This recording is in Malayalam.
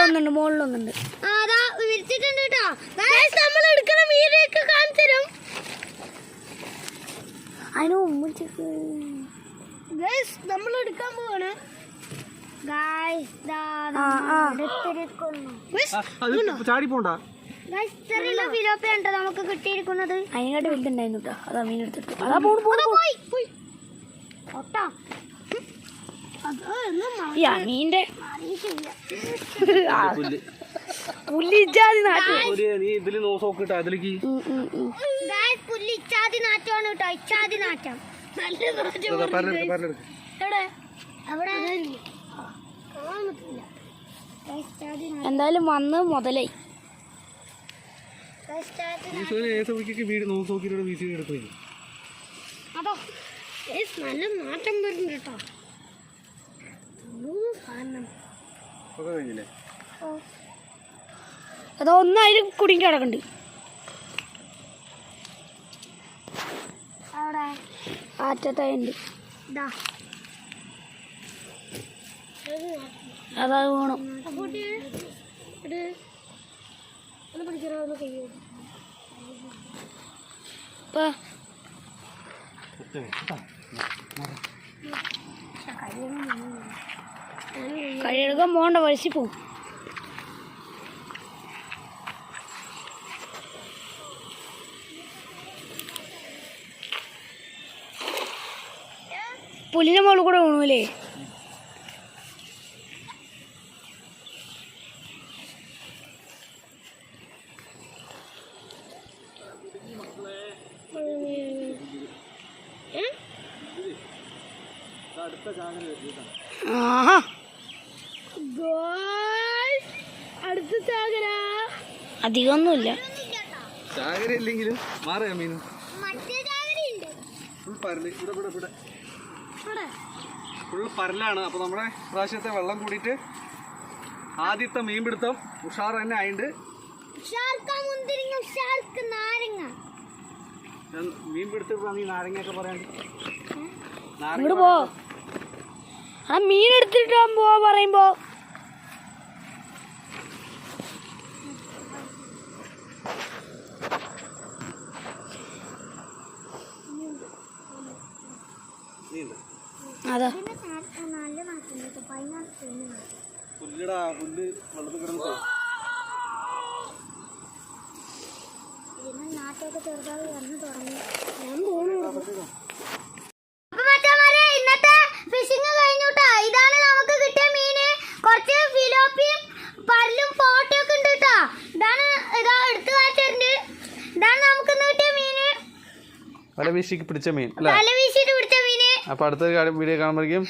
മുകളിലൊന്നുണ്ട് മുകളിലൊന്നുണ്ട്. വിരിച്ചിട്ടുണ്ട് നമ്മൾ കാണിച്ചു തരും നമ്മൾ എടുക്കാൻ പോവാണ്. ചാടി പോണ്ട. നമുക്ക് കിട്ടിയിരിക്കുന്നത്? അതിനായിട്ട് വിൽക്കുണ്ടായിരുന്നു കേട്ടോ അതാ മീൻ എടുത്തിട്ട് അതാ പോയി പോയി. ഒട്ടാ. ഈ അമീന്റെ നാറ്റമാണ് കേട്ടോ ഇച്ചാതി നാറ്റം. നല്ല നാറ്റം. എന്തായാലും വന്ന് മുതലായി വീട് നോക്കി വീശി എടുക്കും അതോ നല്ല മാറ്റം വരുന്നുണ്ട് കേട്ടോ. അതാ ഒന്നായിരം കുടുങ്ങി കിടക്കുന്നുണ്ട് അവിടെ. ആറ്റത്തായുണ്ട്. അതാ വേണം. ഇപ്പൊ കഴിയെടുക്കാൻ പോകണ്ട വയസ്സി പോകും പുലിന്റെ മുകളിൽ കൂടെ വീണൂലേ ആഹാ. അടുത്ത സാഗര. അധികമൊന്നുമില്ല. സാഗര ഇല്ലെങ്കിലും മാറിയ മീൻ മറ്റേ ചാകര ഉണ്ട് ഫുൾ പരൽ. ഇവിടെ ഇവിടെ ഇവിടെ. ഫുൾ പരലാണ്. അപ്പോൾ നമ്മുടെ പ്രാവശ്യത്തെ വെള്ളം കൂടിയിട്ട് ആദ്യത്തെ മീൻ പിടുത്തം ഉഷാർ തന്നെ ആയിണ്ട്. മീൻ പിടുത്തിട്ടാണ് നീ നാരങ്ങയൊക്കെ ആ മീൻ എടുത്തിട്ടാകുമ്പോ പോവാ പറയുമ്പോ. അതാ. പുല്ലിടാ പുല്ല് വെള്ളത്തിൽ കിടന്നിട്ട് ഇതിന് നാട്ടൊക്കെ ചെറുതായി വന്നു തുടങ്ങി. ഞാൻ പോണു. അപ്പൊ മറ്റന്മാരെ ഇന്നത്തെ ഫിഷിംഗ് കഴിഞ്ഞുട്ടാ. ഇതാണ് നമുക്ക് കിട്ടിയ മീന്. കുറച്ച് ഫിലോപ്പിയും പല്ലും ഫോട്ടോയൊക്കെ ഉണ്ട് കേട്ടോ. ഇതാണ് ഇതാ എടുത്തു കാറ്റുണ്ട് ഇതാണ് നമുക്ക് ഇന്ന് കിട്ടിയ മീന്. വല വീശിക്ക് പിടിച്ച മീൻ അല്ലേ? അപ്പോൾ അടുത്ത വീഡിയോ കാണുമ്പോഴേക്കും